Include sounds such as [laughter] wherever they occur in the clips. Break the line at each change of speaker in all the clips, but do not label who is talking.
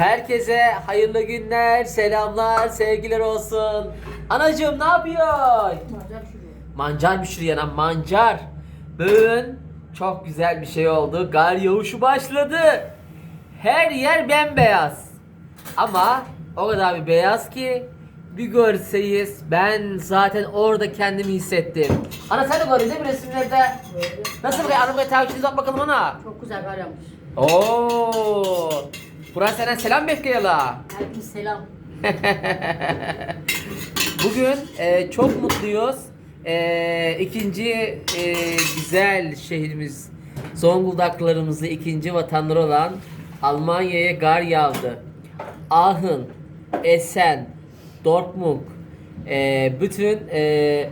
Herkese hayırlı günler, selamlar, sevgiler olsun. Anacığım ne yapıyor?
Mancar şuraya.
Mancar pişiriyor anam, mancar. Bugün çok güzel bir şey oldu. Gar yağışı başladı. Her yer bembeyaz. Ama o kadar bir beyaz ki bir görseyiz ben zaten orada kendimi hissettim. Ana sen de gördün değil mi resimlerde? Nasıl buraya arabaya takipçiniz bak bakalım ana.
Çok güzel kar yağmış.
Oo. Burası senden selam bekliyorlar.
Herkese selam. [laughs]
Bugün e, çok mutluyuz. E, ikinci e, güzel şehrimiz Zonguldaklarımızı ikinci vatanları olan Almanya'ya gar yağdı. Aachen, Essen, Dortmund e, bütün e,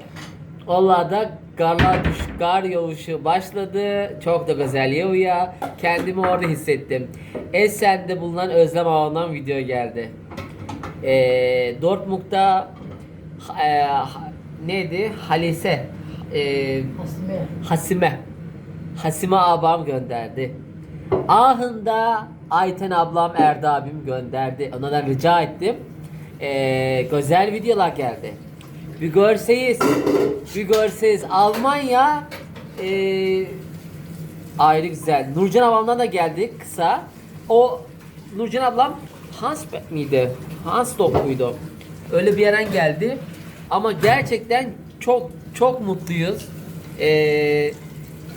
onlarda garlar düş, gar yağışı başladı. Çok da güzel yağıyor. Kendimi orada hissettim. Essen'de bulunan Özlem Ağa'dan video geldi. E, Dortmund'da e, neydi? Halise. E,
Hasime.
Hasime. Hasime abam gönderdi. Ahında Ayten ablam Erda abim gönderdi. Onlardan rica ettim. Ee, güzel videolar geldi. Bir görseyiz. Bir görseyiz. Almanya ee, ayrı güzel. Nurcan ablamdan da geldi kısa. O Nurcan ablam Hans miydi? Hans Dok muydu? Öyle bir yerden geldi. Ama gerçekten çok çok mutluyuz. Ee,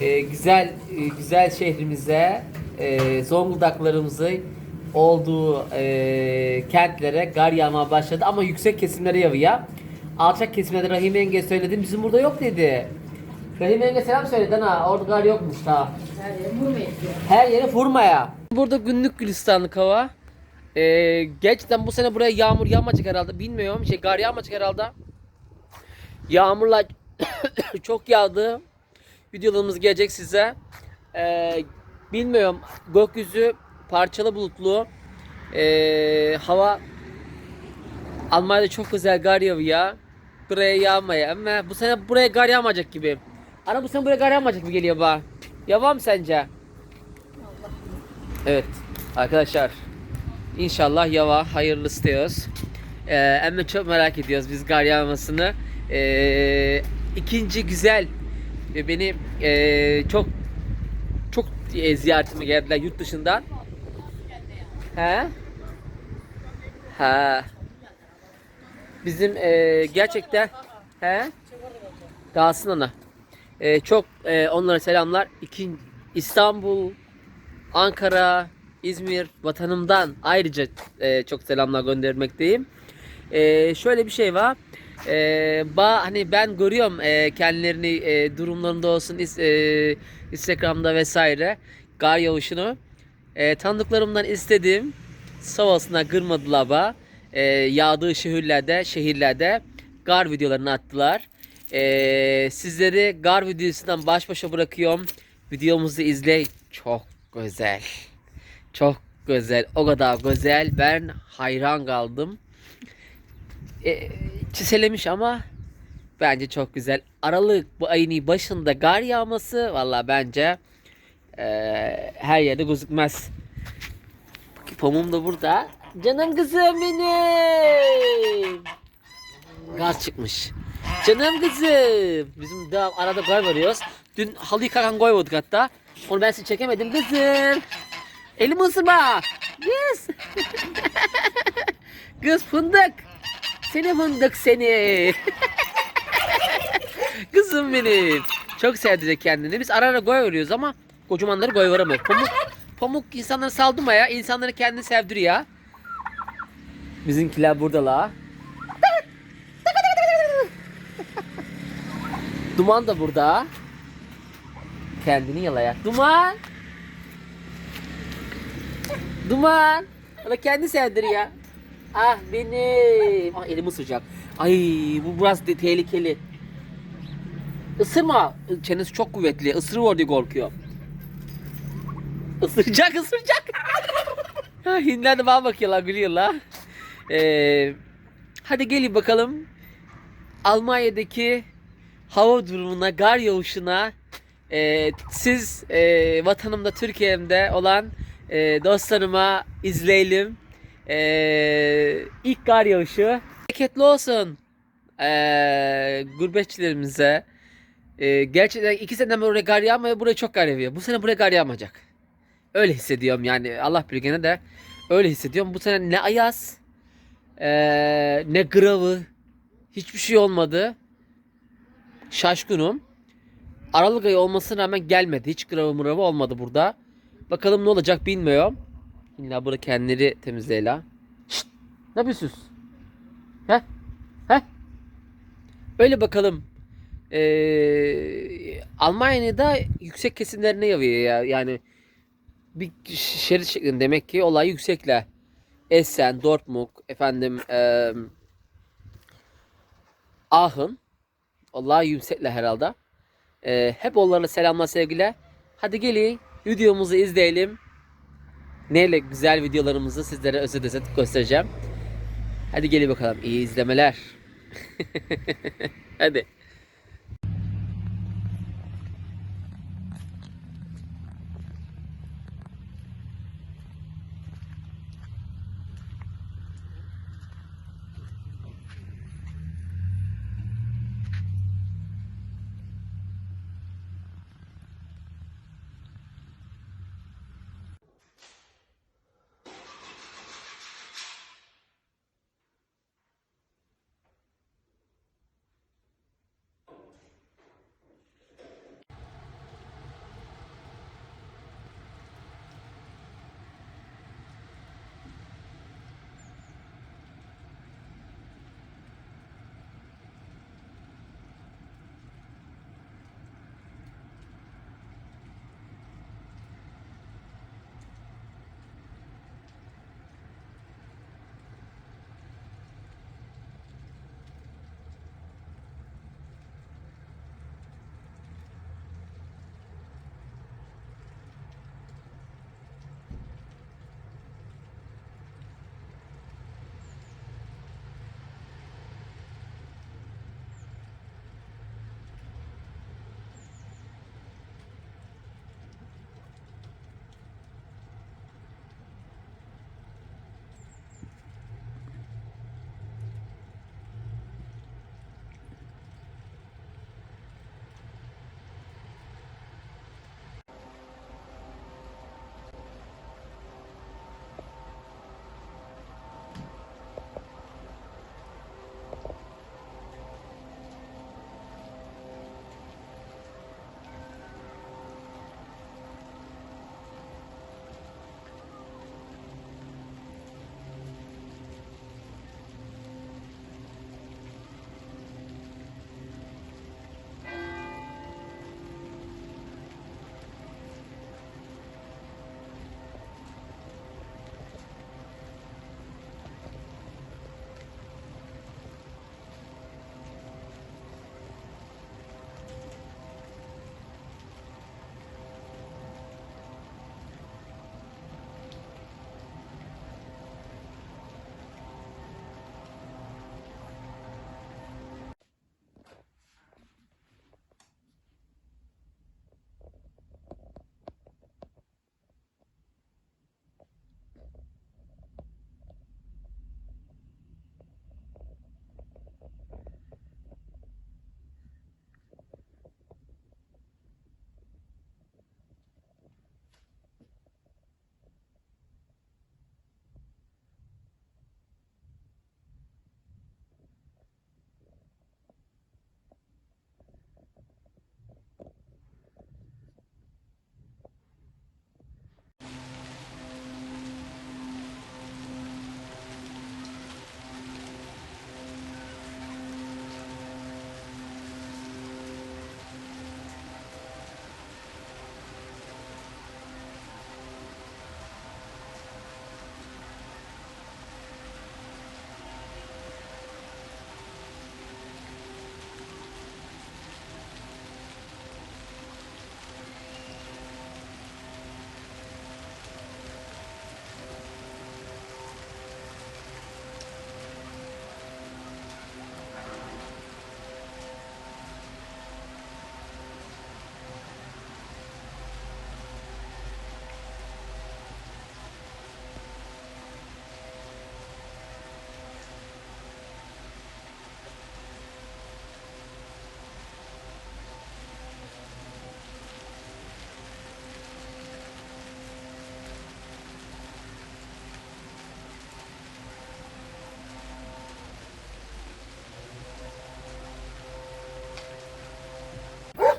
e, güzel e, güzel şehrimize e, Zonguldaklarımızı olduğu e, kentlere gar yağmaya başladı ama yüksek kesimlere yağıyor. Alçak kesimlerde Rahim Yenge söyledim bizim burada yok dedi. Rahim Yenge selam söyledi ha orada gar yokmuş ha.
Her yere vurma ediyor.
Her yere vurmaya. Burada günlük gülistanlık hava. Ee, gerçekten bu sene buraya yağmur yağmayacak herhalde. Bilmiyorum. Şey gar yağmayacak herhalde. Yağmurlar [coughs] çok yağdı. Videolarımız gelecek size. Ee, bilmiyorum. Gökyüzü parçalı bulutlu. Ee, hava Almanya'da çok güzel gar yağıyor. Buraya yağmaya ama bu sene buraya gar yağmayacak gibi. Ana bu sene buraya gar yağmayacak gibi geliyor bana. Yavan mı sence? Evet arkadaşlar inşallah yava hayırlısı diyoruz. Ee, ama çok merak ediyoruz biz gar yağmasını. Ee, ikinci güzel ve beni ee, çok çok e, ziyaretime geldiler yurt dışından. He? Ha. Bizim ee, gerçekten he? Dağılsın ana. Ee, çok ee, onlara selamlar. İkin, İstanbul, Ankara, İzmir vatanımdan ayrıca e, çok selamlar göndermekteyim. E, şöyle bir şey var. E, ba hani ben görüyorum e, kendilerini e, durumlarında olsun e, Instagram'da vesaire gar yağışını. E, tanıdıklarımdan istedim. Sağ olsunlar kırmadılar ba. E, yağdığı şehirlerde şehirlerde gar videolarını attılar. E, sizleri gar videosundan baş başa bırakıyorum. Videomuzu izleyin. Çok güzel. Çok güzel. O kadar güzel. Ben hayran kaldım. E, çiselemiş ama bence çok güzel. Aralık bu ayın başında gar yağması valla bence e, her yerde gözükmez. Pamuğum da burada. Canım kızım benim. Gaz çıkmış. Canım kızım. Bizim daha arada gar varıyoruz. Dün halı yıkarken koymadık hatta. Onu ben size çekemedim kızım. Elimi ısırma. Yes. [laughs] Kız fındık. Seni fındık seni. [laughs] Kızım benim. Çok sevdirecek kendini. Biz ara ara goy veriyoruz ama kocamanları goy veremiyor. Pamuk, pamuk insanları saldırmaya, insanları kendini sevdiriyor. Bizimkiler buradalar. Duman da burada. Kendini yalaya. Duman. Duman. Ona kendi sevdiriyor. Ah benim. Ah elim ısıracak. Ay bu biraz tehlikeli. Isırma. Çenesi çok kuvvetli. Isırıyor diye korkuyor. Isıracak ısıracak. Ha, Hindiler de bana bakıyorlar gülüyorlar. Ee, hadi gelin bakalım. Almanya'daki hava durumuna, gar yağışına e, siz e, vatanımda Türkiye'mde olan e, dostlarıma izleyelim. Ee, ilk kar yağışı. Bereketli olsun. Ee, gurbetçilerimize. Ee, gerçekten iki seneden beri kar yağmıyor. Buraya çok kar yağıyor. Bu sene buraya kar yağmayacak. Öyle hissediyorum yani. Allah bilir gene de öyle hissediyorum. Bu sene ne ayaz ee, ne gravı hiçbir şey olmadı. Şaşkınım. Aralık ayı olmasına rağmen gelmedi. Hiç gravı mıravı olmadı burada. Bakalım ne olacak bilmiyorum. İlla burada kendileri temizleyle. Şşt, ne yapıyorsunuz? He? He? Öyle bakalım. Ee, Almanya'da yüksek kesimlerine yağıyor ya. Yani bir şerit şeklinde demek ki olay yüksekler. Essen, Dortmund, efendim eee Aachen. Allah yüksekler herhalde. Eee, hep onlara selamlar sevgiler. Hadi gelin videomuzu izleyelim. Neyle güzel videolarımızı sizlere özet özet göstereceğim. Hadi gelin bakalım. İyi izlemeler. [laughs] Hadi.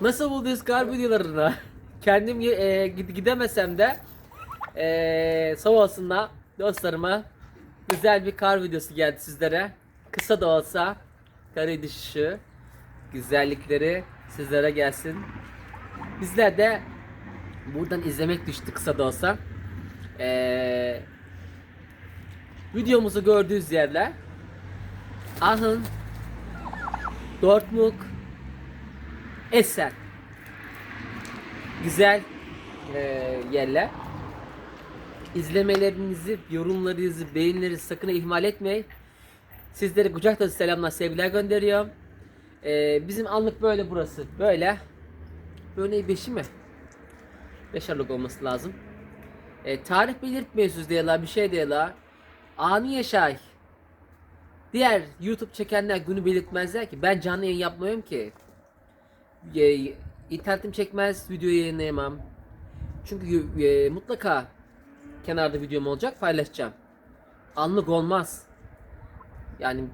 Nasıl buldunuz kar videolarını? [laughs] Kendim e, gid- gidemesem de e, sağ olsunlar dostlarıma güzel bir kar videosu geldi sizlere. Kısa da olsa kar düşüşü güzellikleri sizlere gelsin. Bizler de buradan izlemek düştü kısa da olsa. E, videomuzu gördüğünüz yerler Ahın Dortmund Essen güzel eee, yerler. İzlemelerinizi, yorumlarınızı, beğenilerinizi sakın ihmal etmeyin. Sizlere kucak dolusu selamlar, sevgiler gönderiyorum. Eee, bizim anlık böyle burası. Böyle. Böyle beşi mi? Beş Aralık olması lazım. E, tarih belirtmiyorsunuz diyorlar, bir şey diyorlar. Ani yaşay. Diğer YouTube çekenler günü belirtmezler ki. Ben canlı yayın yapmıyorum ki. E, internetim çekmez, video yayınlayamam. Çünkü e, mutlaka kenarda videom olacak, paylaşacağım. Anlık olmaz. Yani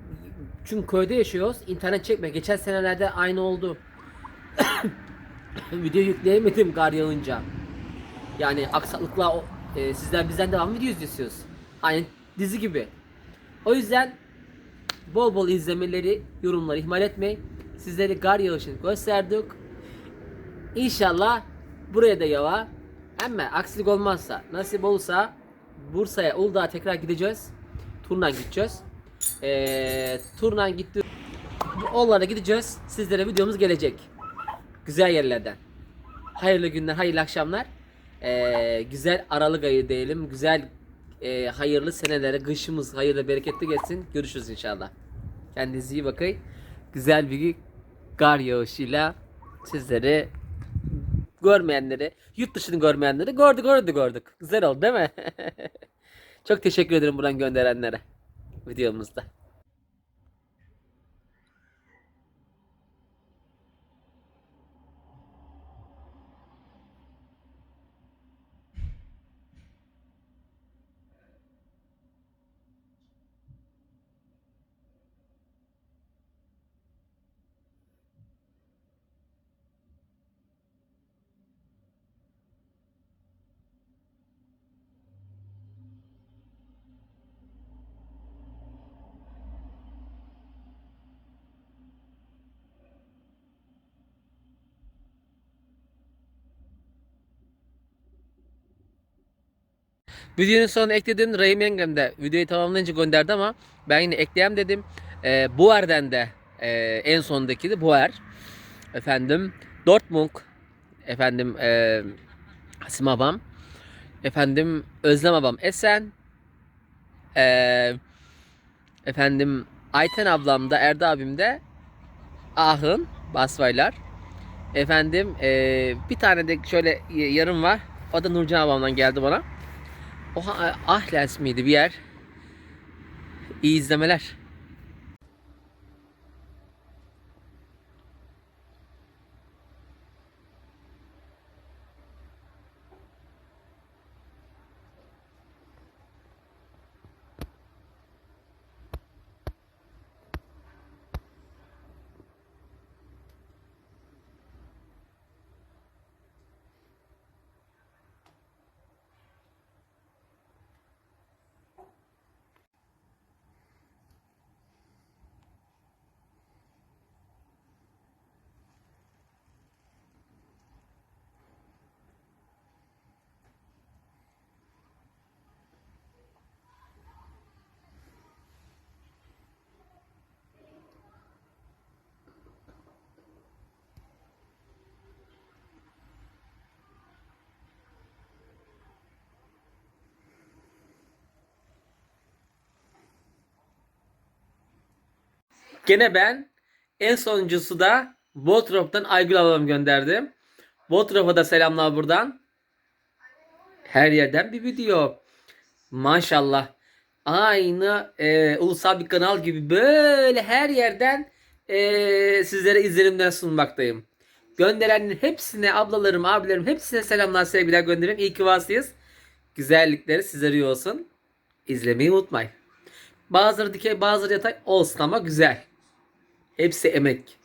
çünkü köyde yaşıyoruz, internet çekme. Geçen senelerde aynı oldu. [coughs] video yükleyemedim kar yağınca. Yani aksaklıkla e, sizler bizden devam video izliyorsunuz. Aynı dizi gibi. O yüzden bol bol izlemeleri, yorumları ihmal etmeyin. Sizlere kar yağışını gösterdik. İnşallah buraya da yava. Ama aksilik olmazsa, nasip olursa Bursa'ya, Uludağ'a tekrar gideceğiz. Turnan gideceğiz. Ee, turnan gitti. Onlara gideceğiz. Sizlere videomuz gelecek. Güzel yerlerden. Hayırlı günler, hayırlı akşamlar. Ee, güzel Aralık ayı diyelim. Güzel e, hayırlı senelere, kışımız hayırlı bereketli geçsin. Görüşürüz inşallah. Kendinize iyi bakın. Güzel bir kar yağışıyla sizleri görmeyenleri, yurt dışını görmeyenleri gördük, gördük, gördük. Güzel oldu değil mi? [laughs] Çok teşekkür ederim buradan gönderenlere videomuzda. Videonun sonuna ekledim. Rahim yengem de videoyu tamamlayınca gönderdi ama ben yine ekleyeyim dedim. Ee, Buer'den de e, en sondaki de Buer. Efendim Dortmund. Efendim e, Hasim babam. Efendim Özlem babam Esen. E, efendim Ayten ablam da Erda abim de Ahın Basvaylar. Efendim e, bir tane de şöyle yarım var. O da Nurcan ablamdan geldi bana. Oha Ahlens miydi bir yer? İyi izlemeler. Gene ben en sonuncusu da Botrop'tan Aygül ablam gönderdim. Botrop'a da selamlar buradan. Her yerden bir video. Maşallah. Aynı e, ulusal bir kanal gibi böyle her yerden e, sizlere izlenimler sunmaktayım. Gönderenin hepsine ablalarım, abilerim hepsine selamlar, sevgiler gönderiyorum. İyi ki varsınız. Güzellikleri sizlere olsun. İzlemeyi unutmayın. Bazıları dikey bazıları yatay olsun ama güzel. Hepsi emek.